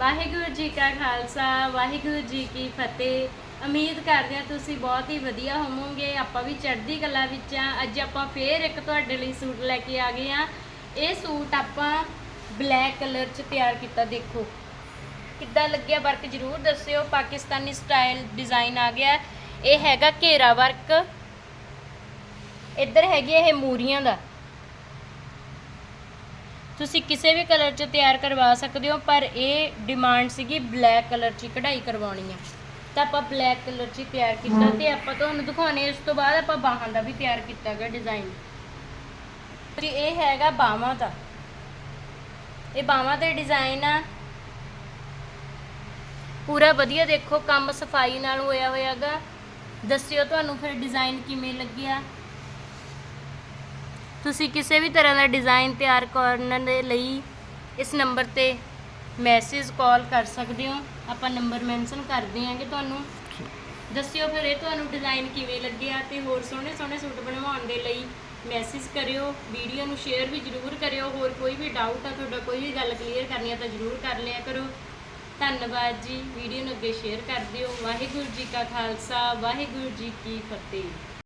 ਵਾਹਿਗੁਰੂ ਜੀ ਕਾ ਖਾਲਸਾ, ਵਾਹਿਗੁਰੂ ਜੀ ਕੀ ਫਤਿਹ। ਉਮੀਦ ਕਰਦੇ ਹਾਂ ਤੁਸੀਂ ਬਹੁਤ ਹੀ ਵਧੀਆ ਹੋਵੋਗੇ। ਆਪਾਂ ਵੀ ਚੜ੍ਹਦੀ ਕਲਾ ਵਿੱਚ ਆ ਅੱਜ ਆਪਾਂ ਫੇਰ ਇੱਕ ਤੁਹਾਡੇ ਲਈ ਸੂਟ ਲੈ ਕੇ ਆ ਗਏ ਆ ਇਹ ਸੂਟ ਆਪਾਂ ਬਲੈਕ ਕਲਰ 'ਚ ਤਿਆਰ ਕੀਤਾ, ਦੇਖੋ। ਕਿੱਦਾਂ ਲੱਗਿਆ ਵਰਕ ਜਰੂਰ ਦੱਸਿਓ। ਪਾਕਿਸਤਾਨੀ ਸਟਾਈਲ ਡਿਜ਼ਾਈਨ ਆ ਗਿਆ। ਇਹ ਹੈਗਾ ਘੇਰਾ ਵਰਕ। ਇੱਧਰ ਹੈਗੀ ਇਹ ਮੂਰੀਆਂ ਦਾ। ਤੁਸੀਂ ਕਿਸੇ ਵੀ ਕਲਰ 'ਚ ਤਿਆਰ ਕਰਵਾ ਸਕਦੇ ਹੋ, ਪਰ ਇਹ ਡਿਮਾਂਡ ਸੀਗੀ ਬਲੈਕ ਕਲਰ 'ਚ ਕਢਾਈ ਕਰਵਾਉਣੀ ਆ। ਤਾਂ ਆਪਾਂ ਬਲੈਕ ਕਲਰ 'ਚ ਹੀ ਤਿਆਰ ਕੀਤਾ ਤੇ ਆਪਾਂ ਤੁਹਾਨੂੰ ਦਿਖਾਉਣੇ ਇਸ ਤੋਂ ਬਾਅਦ ਆਪਾਂ ਬਾਹਾਂ ਦਾ ਵੀ ਤਿਆਰ ਕੀਤਾ ਗਿਆ ਡਿਜ਼ਾਈਨ ਜੀ ਇਹ ਹੈਗਾ ਬਾਹਾਂ ਦਾ। ਇਹ ਬਾਹਾਂ ਦੇ ਡਿਜ਼ਾਈਨ ਆ। ਪੂਰਾ ਵਧੀਆ ਦੇਖੋ, ਕੰਮ ਸਫ਼ਾਈ ਨਾਲ ਹੋਇਆ ਹੋਇਆਗਾ। ਦੱਸਿਓ ਤੁਹਾਨੂੰ ਫਿਰ ਡਿਜ਼ਾਈਨ ਕਿਵੇਂ ਲੱਗਿਆ। ਤੁਸੀਂ ਕਿਸੇ ਵੀ ਤਰ੍ਹਾਂ ਦਾ ਡਿਜ਼ਾਈਨ ਤਿਆਰ ਕਰਨ ਦੇ ਲਈ ਇਸ ਨੰਬਰ ਤੇ ਮੈਸੇਜ ਕਾਲ ਕਰ ਸਕਦੇ ਹੋ। ਆਪਾਂ ਨੰਬਰ ਮੈਂਸ਼ਨ ਕਰ ਦਿਆਂਗੇ ਤੁਹਾਨੂੰ। ਦੱਸਿਓ ਫਿਰ ਇਹ ਤੁਹਾਨੂੰ ਡਿਜ਼ਾਈਨ ਕਿਵੇਂ ਲੱਗਿਆ ਤੇ ਹੋਰ ਸੋਹਣੇ ਸੋਹਣੇ ਸੂਟ ਬਣਵਾਉਣ ਦੇ ਲਈ ਮੈਸੇਜ ਕਰਿਓ ਵੀਡੀਓ ਨੂੰ ਸ਼ੇਅਰ ਵੀ ਜ਼ਰੂਰ ਕਰਿਓ। ਹੋਰ ਕੋਈ ਵੀ ਡਾਊਟ ਆ, ਤੁਹਾਡਾ ਕੋਈ ਵੀ ਗੱਲ ਕਲੀਅਰ ਕਰਨੀ ਆ ਤਾਂ ਜ਼ਰੂਰ ਕਰ ਲਿਆ ਕਰੋ। ਧੰਨਵਾਦ ਜੀ। ਵੀਡੀਓ ਨੂੰ ਅੱਗੇ ਸ਼ੇਅਰ ਕਰ ਦਿਓ। ਵਾਹਿਗੁਰੂ ਜੀ ਕਾ ਖਾਲਸਾ, ਵਾਹਿਗੁਰੂ ਜੀ ਕੀ ਫਤਿਹ।